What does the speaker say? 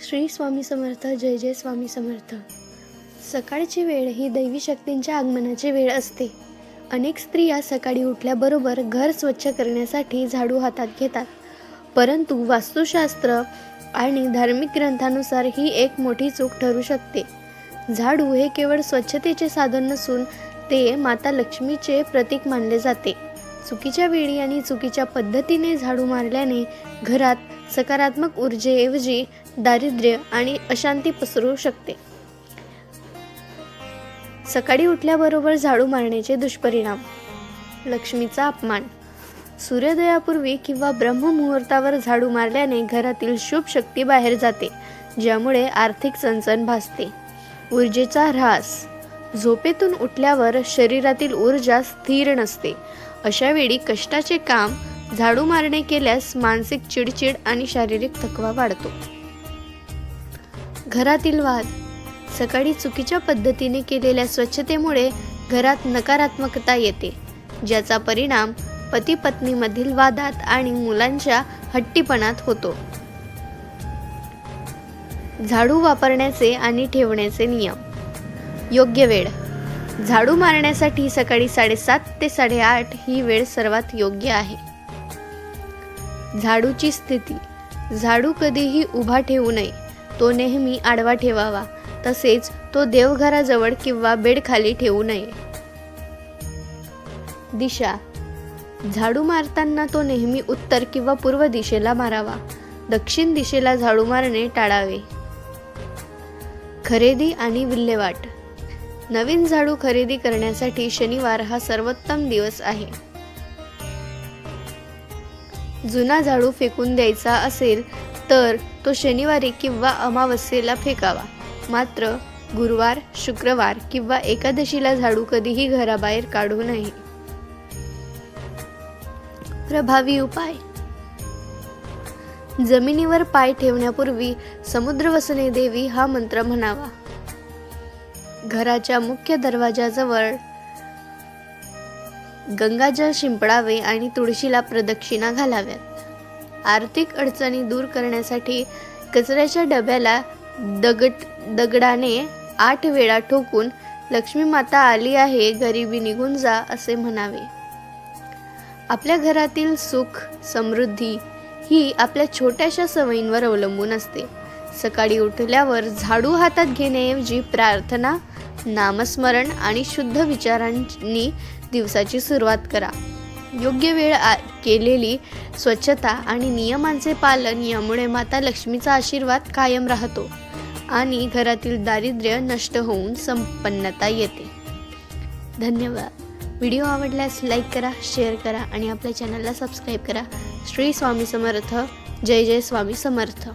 श्री स्वामी समर्थ जय जय स्वामी समर्थ. सकाळची वेळ ही दैवी शक्तींच्या आगमनाची वेळ असते. अनेक स्त्रिया सकाळी उठल्याबरोबर घर स्वच्छ करण्यासाठी झाडू हातात घेतात. परंतु वास्तुशास्त्र आणि धार्मिक ग्रंथानुसार ही एक मोठी चूक ठरू शकते. झाडू हे केवळ स्वच्छतेचे साधन नसून ते माता लक्ष्मीचे प्रतीक मानले जाते. चुकीच्या वेळी आणि चुकीच्या पद्धतीने झाडू मारल्याने घरात सकारात्मक ऊर्जेऐवजी दारिद्र्य आणि अशांती पसरू शकते. सकाळी उठल्याबरोबर झाडू मारण्याचे दुष्परिणाम. लक्ष्मीचा अपमान. सूर्योदयापूर्वी किंवा ब्रह्ममुहूर्तावर झाडू मारल्याने घरातील शुभ शक्ती बाहेर जाते ज्यामुळे आर्थिक चणचण भासते. ऊर्जेचा ऱ्हास. झोपेतून उठल्यावर शरीरातील ऊर्जा स्थिर नसते. अशावेळी कष्टाचे काम झाडू मारणे केल्यास मानसिक चिडचिड आणि शारीरिक थकवा वाढतो. घरातील वाद सकाळी चुकीच्या पद्धतीने केलेल्या स्वच्छतेमुळे घरात नकारात्मकता येते ज्याचा परिणाम पती पत्नीमधील वादात आणि मुलांच्या हट्टीपणात होतो. झाडू वापरण्याचे आणि ठेवण्याचे नियम. योग्य वेळ. झाडू मारण्यासाठी सकाळी साडेसात ते साडेआठ ही वेळ सर्वात योग्य आहे. झाडूची स्थिती. झाडू कधीही उभा ठेवू नये. तो नेहमी आडवा ठेवावा. तसेच तो देवघराजवळ किंवा बेडखाली ठेवू नये. दिशा. झाडू मारताना तो नेहमी उत्तर किंवा पूर्व दिशेला मारावा. दक्षिण दिशेला झाडू मारणे टाळावे. खरेदी आणि विल्हेवाट. नवीन झाडू खरेदी करण्यासाठी शनिवार हा सर्वोत्तम दिवस आहे. जुना झाडू फेकून द्यायचा असेल तर तो शनिवारी किंवा अमावस्येला फेकावा. मात्र गुरुवार शुक्रवार किंवा एकादशीला झाडू कधीही घराबाहेर काढू नये. प्रभावी उपाय. जमिनीवर पाय ठेवण्यापूर्वी समुद्रवसने देवी हा मंत्र म्हणावा. घराच्या मुख्य दरवाजाजवळ गंगाजल शिंपडावे आणि तुळशीला प्रदक्षिणा घालाव्यात. आर्थिक अडचणी दूर करण्यासाठी कचऱ्याच्या डब्याला दगड दगडाने आठ वेळा ठोकून लक्ष्मी माता आली आहे गरिबी निघून जा असे म्हणावे. आपल्या घरातील सुख समृद्धी ही आपल्या छोट्याशा सवयींवर अवलंबून असते. सकाळी उठल्यावर झाडू हातात घेण्याऐवजी प्रार्थना नामस्मरण आणि शुद्ध विचारांनी दिवसाची सुरुवात करा. योग्य वेळ आ केलेली स्वच्छता आणि नियमांचे पालन यामुळे माता लक्ष्मीचा आशीर्वाद कायम राहतो आणि घरातील दारिद्र्य नष्ट होऊन संपन्नता येते. धन्यवाद. व्हिडिओ आवडल्यास लाईक करा शेअर करा आणि आपल्या चॅनलला सबस्क्राईब करा. श्री स्वामी समर्थ. जय जय स्वामी समर्थ.